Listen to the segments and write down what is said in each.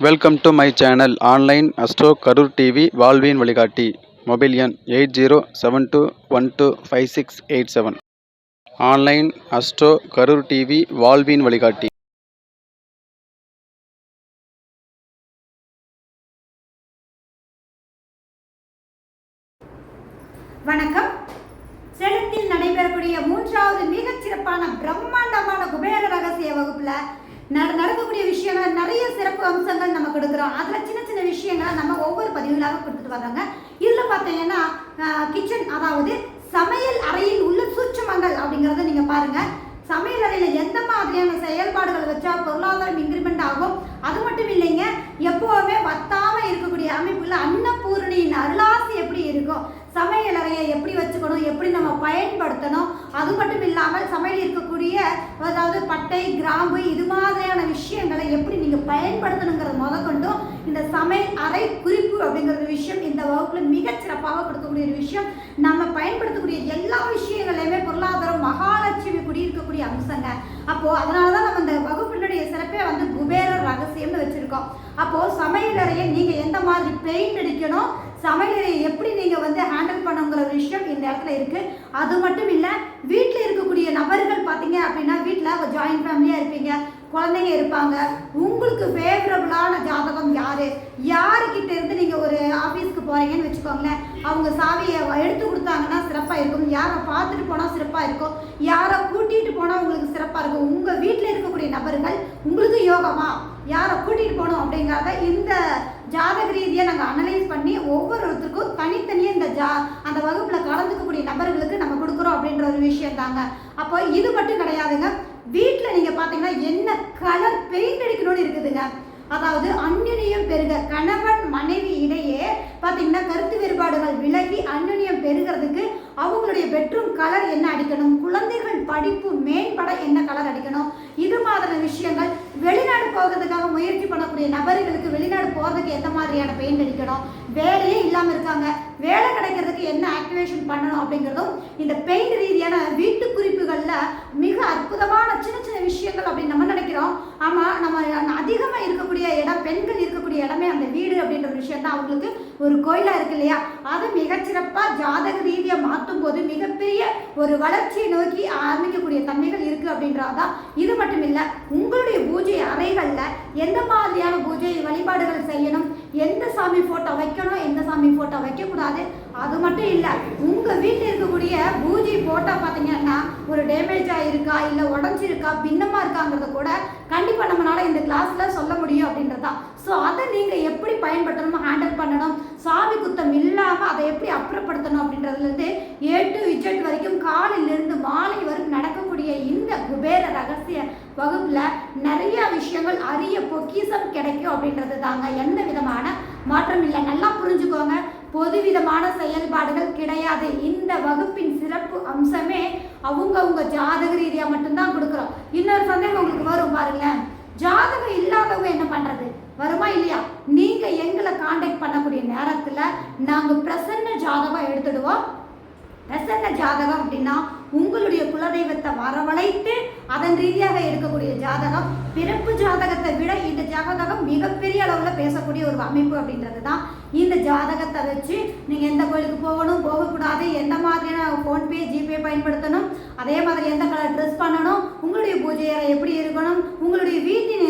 Welcome to my channel Online Astro Karur TV வாழ்வின் வழிகாட்டி mobile எண் eight zero seven two one two five six eight seven Online Astro Karur TV வாழ்வின் வழிகாட்டி வணக்கம். சேலத்தில் நடைபெறக்கூடிய மூன்றாவது மிகச் சிறப்பான பிரம்மாண்டமான குபேர ரகசிய வகுப்புல நடக்கக்கூடிய விஷயங்கள் நிறைய சிறப்பு அம்சங்கள் நம்ம கொடுக்குறோம். அதில் சின்ன சின்ன விஷயங்களை நம்ம ஒவ்வொரு பதிவுகளாக கொடுத்துட்டு வர்றாங்க. இதில் பார்த்தீங்கன்னா கிச்சன் அதாவது சமையல் அறையில் உள்ள சூட்சமங்கள் அப்படிங்கிறத நீங்கள் பாருங்கள் சமையல் அறையில் எந்த மாதிரியான செயல்பாடுகள் வச்சா பொருளாதாரம் இன்க்ரிமெண்ட் ஆகும்? அது மட்டும் இல்லைங்க எப்போவுமே வத்தாமல் இருக்கக்கூடிய அமைப்புல அன்னபூரணியின் அருளாசி எப்படி இருக்கும்? சமையல் அறையை எப்படி வச்சுக்கணும்? எப்படி நம்ம பயன்படுத்தணும்? அது மட்டும் இல்லாமல் சமையல் இருக்கக்கூடிய அதாவது பட்டை கிராம்பு இது மாதிரியான விஷயங்களை நீங்கள் நீங்க பயன்படுத்தணுங்கிறது முதற்கொண்டும் இந்த சமையல் அறை குறிப்பு அப்படிங்கிற விஷயம் இந்த வகுப்பில் மிகச்சிறப்பாக கொடுக்கக்கூடிய ஒரு விஷயம். நம்ம பயன்படுத்தக்கூடிய எல்லா விஷயங்களையுமே பொருளாதாரம் மகாலட்சுமி குடியிருக்கக்கூடிய அம்சங்க. அதனால் தான் நம்ம இந்த வகுப்பினுடைய சிறப்பே வந்து குபேர ரகசியம்னு வச்சுருக்கோம். அப்போது சமையல் அறையை எந்த மாதிரி பெயிண்ட் அடிக்கணும் சமையலறையை எப்படி நீங்கள் வந்து ஹேண்டில் பண்ணுங்கிற ஒரு விஷயம் இந்த இடத்துல இருக்குது அது மட்டும் இல்லை வீட்டில் இருக்கக்கூடிய நபர்கள் பார்த்தீங்க அப்படின்னா வீட்டில் ஜாயின்ட் ஃபேமிலியாக இருப்பீங்க. குழந்தைங்க இருப்பாங்க. உங்களுக்கு ஃபேவரபுளான ஜாதகம் யாரு? யாருக்கிட்ட இருந்து நீங்க ஒரு ஆபீஸ்க்கு போறீங்கன்னு வச்சுக்கோங்களேன். அவங்க சாவியை எடுத்து கொடுத்தாங்கன்னா சிறப்பா இருக்கும். யாரை பார்த்துட்டு போனா சிறப்பா இருக்கும். யாரை கூட்டிட்டு போனா உங்களுக்கு சிறப்பா இருக்கும். உங்க வீட்டில் இருக்கக்கூடிய நபர்கள் உங்களுக்கு யோகமா? யாரை கூட்டிட்டு போகணும் அப்படிங்கிறத இந்த ஜாதக ரீதியாக நாங்கள் அனலைஸ் பண்ணி ஒவ்வொருத்தருக்கும் தனித்தனியாக இந்த ஜா அந்த வகுப்பில் கலந்துக்கக்கூடிய நபர்களுக்கு நம்ம கொடுக்குறோம் அப்படின்ற ஒரு விஷயம் தாங்க. அப்போ இது மட்டும் கிடையாதுங்க. வீட்டில் நீங்கள் பார்த்தீங்கன்னா என்ன கலர் பெயிண்ட் அடிக்கணும்னு இருக்குதுங்க. அதாவது அந்யுனியம் பெருக கணவன் மனைவி இடையே பார்த்தீங்கன்னா கருத்து வேறுபாடுகள் விலகி அந்யுனியம் பெருகிறதுக்கு அவங்களுடைய பெட்ரூம் கலர் என்ன அடிக்கணும்? குழந்தைகள் படிப்பு மேம்பட என்ன கலர் அடிக்கணும்? இது மாதிரியான விஷயங்கள் வெளிநாடு போகிறதுக்காக முயற்சி பண்ணக்கூடிய நபர்களுக்கு வெளிநாடு போகிறதுக்கு எந்த மாதிரியான பெயிண்ட் அடிக்கணும்? வேலையே இல்லாமல் இருக்காங்க. வேலை கிடைக்கிறதுக்கு என்ன ஆக்டிவேஷன் பண்ணணும் அப்படிங்கிறதும் இந்த பெயிண்ட் ரீதியான வீட்டு குறிப்புகளில் மிக அற்புதமான சின்ன சின்ன விஷயங்கள் அப்படின்னு நம்ம நினைக்கிறோம். ஆமாம் நம்ம அதிகமாக இருக்கக்கூடிய இடம் பெண்கள் இருக்கக்கூடிய இடமே அந்த வீடு அப்படின்ற ஒரு விஷயம் தான் அவங்களுக்கு ஒரு கோயிலாக இருக்கு இல்லையா? அதை மிகச்சிறப்பாக ஜாதக ரீதியாக மாற்றும் போது மிகப்பெரிய ஒரு வளர்ச்சியை நோக்கி ஆரம்பிக்கக்கூடிய தன்மைகள் இருக்குது அப்படின்றாதான். இது மட்டும் இல்லை உங்களுடைய பூஜை அறைகளில் எந்த மாதிரியான பூஜை வழிபாடுகள் செய்யணும்? எந்த சாமி ஃபோட்டோ வைக்கணும் எந்த சாமி ஃபோட்டோ வைக்கக்கூடாது அது மட்டும் இல்லை உங்கள் வீட்டில் இருக்கக்கூடிய பூஜை ஃபோட்டோ பார்த்தீங்கன்னா ஒரு டேமேஜ் ஆகிருக்கா இல்லை உடஞ்சிருக்கா பின்னமாக இருக்காங்கிறத கூட கண்டிப்பாக நம்மளால் இந்த கிளாஸில் சொல்ல முடியும் அப்படின்றதா. ஸோ அதை நீங்கள் எப்படி பயன்படுத்தணும் ஹேண்டில் பண்ணணும். சாமி குத்தம் இல்லாமல் அதை எப்படி அப்புறப்படுத்தணும் அப்படின்றதுலேருந்து ஏ டு இஜெட் வரைக்கும் காலையிலேருந்து மாலை வரைக்கும் நடக்கக்கூடிய இந்த குபேர ரகசிய வகுப்பில் நிறைய விஷயங்கள் அரிய பொக்கிசம் கிடைக்கும் அப்படின்றது தாங்க எந்த விதமான மாற்றம் இல்லை நல்லா புரிஞ்சுக்கோங்க. பொதுவிதமான செயல்பாடுகள் கிடையாது. இந்த வகுப்பின் சிறப்பு அம்சமே அவங்கவுங்க ஜாதக ரீதியாக மட்டும்தான் கொடுக்குறோம். இன்னொரு சந்தேகம் உங்களுக்கு வரும் பாருங்களேன். ஜாதகம் இல்லாதவங்க என்ன பண்ணுறது வருமா இல்லையா? நீங்கள் எங்களை காண்டாக்ட் பண்ணக்கூடிய நேரத்தில் நாங்கள் பிரசன்ன ஜாதகம் எடுத்துடுவோம். பிரசன்ன ஜாதகம் அப்படின்னா உங்களுடைய குலதெய்வத்தை வரவழைத்து அதன் ரீதியாக இருக்கக்கூடிய ஜாதகம் பிறப்பு ஜாதகத்தை விட இந்த ஜாதகம் மிகப்பெரிய அளவில் பேசக்கூடிய ஒரு அமைப்பு அப்படின்றது தான் இந்த ஜாதகத்தை வச்சு நீங்கள் எந்த கோயிலுக்கு போகணும் போகக்கூடாது எந்த மாதிரியான ஃபோன்பே ஜிபே பயன்படுத்தணும் அதே மாதிரி எந்த கலர் ட்ரெஸ் பண்ணணும் உங்களுடைய பூஜை அறை எப்படி இருக்கணும் உங்களுடைய வீட்டின்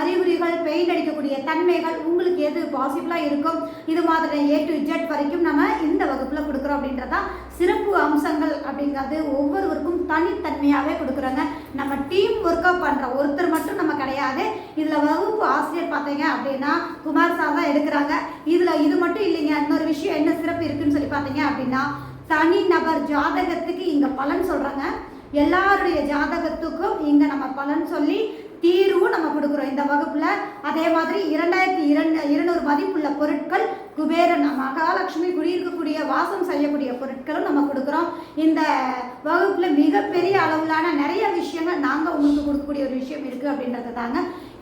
அறிகுறிகள் பெயிண்ட் அடிக்கக்கூடிய தன்மைகள் உங்களுக்கு எது பாசிபிளாக இருக்கும். இது மாதிரி ஏ டு இஜெட் வரைக்கும் நம்ம இந்த வகுப்பில் கொடுக்குறோம் அப்படின்றதான் சிறப்பு அம்சங்கள் அப்படிங்கிறது ஒவ்வொருவருக்கும் தனித்தன்மையாகவே கொடுக்குறாங்க. நம்ம டீம் ஒர்க்காக பண்ணுற ஒருத்தர் மட்டும் நம்ம கிடையாது. இதில் வகுப்பு ஆசிரியர் பார்த்தீங்க அப்படின்னா குமார் சார் தான் எடுக்கிறாங்க. இதில் இது மட்டும் இல்லைங்க இன்னொரு விஷயம் என்ன சிறப்பு இருக்குன்னு சொல்லி பார்த்தீங்க அப்படின்னா தனி நபர் ஜாதகத்துக்கு இங்கே பலன் சொல்கிறாங்க எல்லாருடைய ஜாதகத்துக்கும் இங்கே நம்ம பலன் சொல்லி தீர்வு கொடுக்குறோம். இந்த வகுப்புல அதே மாதிரி இரண்டாயிரத்தி இரண்டு இருநூறு மதிப்புள்ள பொருட்கள் குபேரன் மகாலட்சுமி குடியிருக்கக்கூடிய வாசம் செய்யக்கூடிய பொருட்களும் நம்ம கொடுக்குறோம். இந்த வகுப்புல மிகப்பெரிய அளவிலான நிறைய விஷயங்கள் நாங்கள் உங்களுக்கு கொடுக்கக்கூடிய ஒரு விஷயம் இருக்கு அப்படின்றது தாங்க.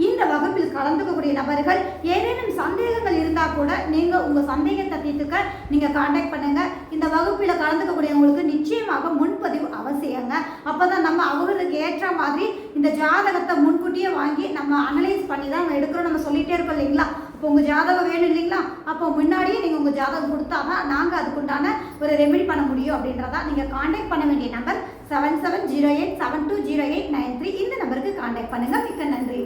இந்த வகுப்பில் கலந்துக்கக்கூடிய நபர்கள் ஏதேனும் சந்தேகங்கள் இருந்தால் கூட நீங்கள் உங்கள் சந்தேகத்தை தீர்த்துக்க நீங்கள் காண்டாக்ட் பண்ணுங்க. இந்த வகுப்பில் கலந்துக்கக்கூடியவங்களுக்கு நிச்சயமாக முன்பதிவு அவசியங்க. அப்போ தான் நம்ம அவர்களுக்கு ஏற்ற மாதிரி இந்த ஜாதகத்தை முன்கூட்டியே வாங்கி நம்ம அனலைஸ் பண்ணி தான் நம்ம எடுக்கிறோம். நம்ம சொல்லிகிட்டே இருக்கோம் இல்லைங்களா? இப்போ உங்கள் ஜாதகம் வேணும் இல்லைங்களா? அப்போ முன்னாடியே நீங்கள் உங்கள் ஜாதகம் கொடுத்தா தான் நாங்கள் அதுக்குண்டான ஒரு ரெமெடி பண்ண முடியும் அப்படின்றதா நீங்கள் காண்டாக்ட் பண்ண வேண்டிய number seven seven zero eight seven two zero eight nine three இந்த நம்பருக்கு காண்டாக்ட் பண்ணுங்கள் மிக்க நன்றி.